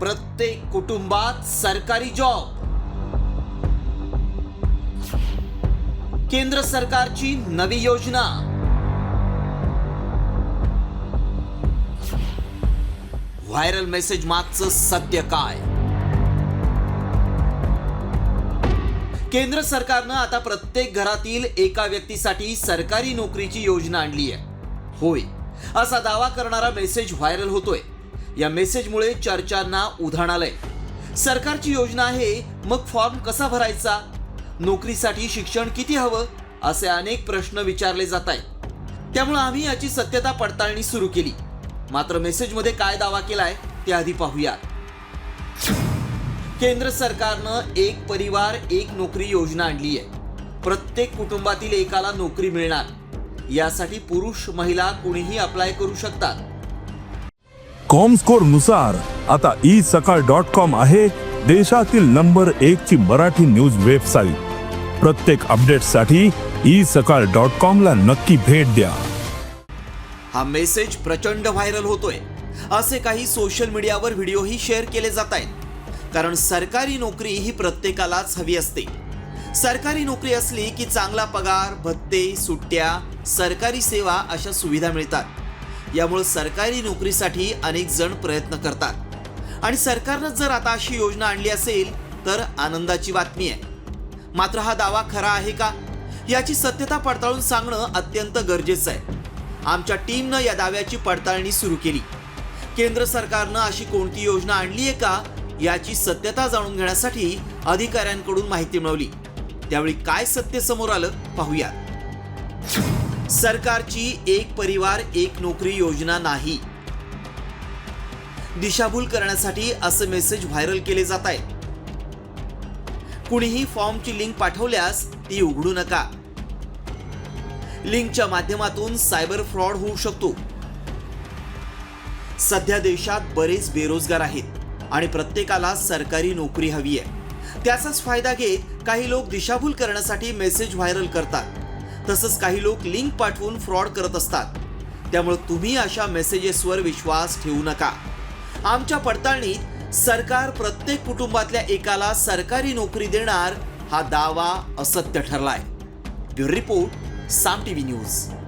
प्रत्येक कुटुंबात सरकारी जॉब केंद्र सरकारची नवी योजना. व्हायरल मेसेज मागचं सत्य काय? केंद्र सरकारनं आता प्रत्येक घरातील एका व्यक्तीसाठी सरकारी नोकरीची योजना आणली आहे. होय असा दावा करणारा मेसेज व्हायरल होतोय. या मेसेजमुळे चर्चांना उधाण आलंय. सरकारची योजना आहे मग फॉर्म कसा भरायचा? नोकरीसाठी शिक्षण किती हवं? असे अनेक प्रश्न विचारले जात आहेत त्यामुळे आम्ही याची सत्यता पडताळणी सुरू केली. मात्र मेसेजमध्ये काय दावा केलाय ते आधी पाहूया. केंद्र सरकारनं एक परिवार एक नोकरी योजना आणली आहे. प्रत्येक कुटुंबातील एकाला नोकरी मिळणार. यासाठी पुरुष महिला कुणीही अप्लाय करू शकतात. कॉमस्कोरनुसार आता ई सकाळ डॉट कॉम आहे देशातील नंबर एक ची मराठी न्यूज वेबसाईट प्रत्येक अपडेटसाठी ई सकाळ डॉट कॉम ला नक्की भेट द्या. हा मेसेज प्रचंड व्हायरल होतोय. असे काही सोशल मीडियावर व्हिडिओही शेअर केले जात आहेत. कारण सरकारी नोकरी ही प्रत्येकालाच हवी असते. सरकारी नोकरी असली की चांगला पगार भत्ते सुट्ट्या सरकारी सेवा अशा सुविधा मिळतात. यामुळे सरकारी नोकरीसाठी अनेक जण प्रयत्न करतात. आणि सरकारनं जर आता अशी योजना आणली असेल तर आनंदाची बातमी आहे. मात्र हा दावा खरा आहे का? याची सत्यता पडताळून सांगणं अत्यंत गरजेचं आहे. आमच्या टीमनं या दाव्याची पडताळणी सुरू केली. केंद्र सरकारनं अशी कोणती योजना आणली आहे का याची सत्यता जाणून घेण्यासाठी अधिकाऱ्यांकडून माहिती मिळवली. त्यावेळी काय सत्य समोर आलं पाहूयात. सरकारची एक परिवार एक नोकरी योजना नाही. दिशाभूल करण्यासाठी असे मेसेज व्हायरल केले जात आहेत. कुणीही फॉर्मची लिंक पाठवल्यास ती उघडू नका. लिंकच्या माध्यमातून सायबर फ्रॉड होऊ शकतो. सध्या देशात बरेच बेरोजगार आहेत आणि प्रत्येकाला सरकारी नोकरी हवी आहे. त्याचाच फायदा घेत काही लोक दिशाभूल करण्यासाठी मेसेज व्हायरल करतात. तसंच काही लोक लिंक पाठवून फ्रॉड करत असतात. त्यामुळे तुम्ही अशा मेसेजेसवर विश्वास ठेवू नका. आमच्या पडताळणीत सरकार प्रत्येक कुटुंबातल्या एकाला सरकारी नोकरी देणार हा दावा असत्य ठरलाय. Bureau report Saam TV news.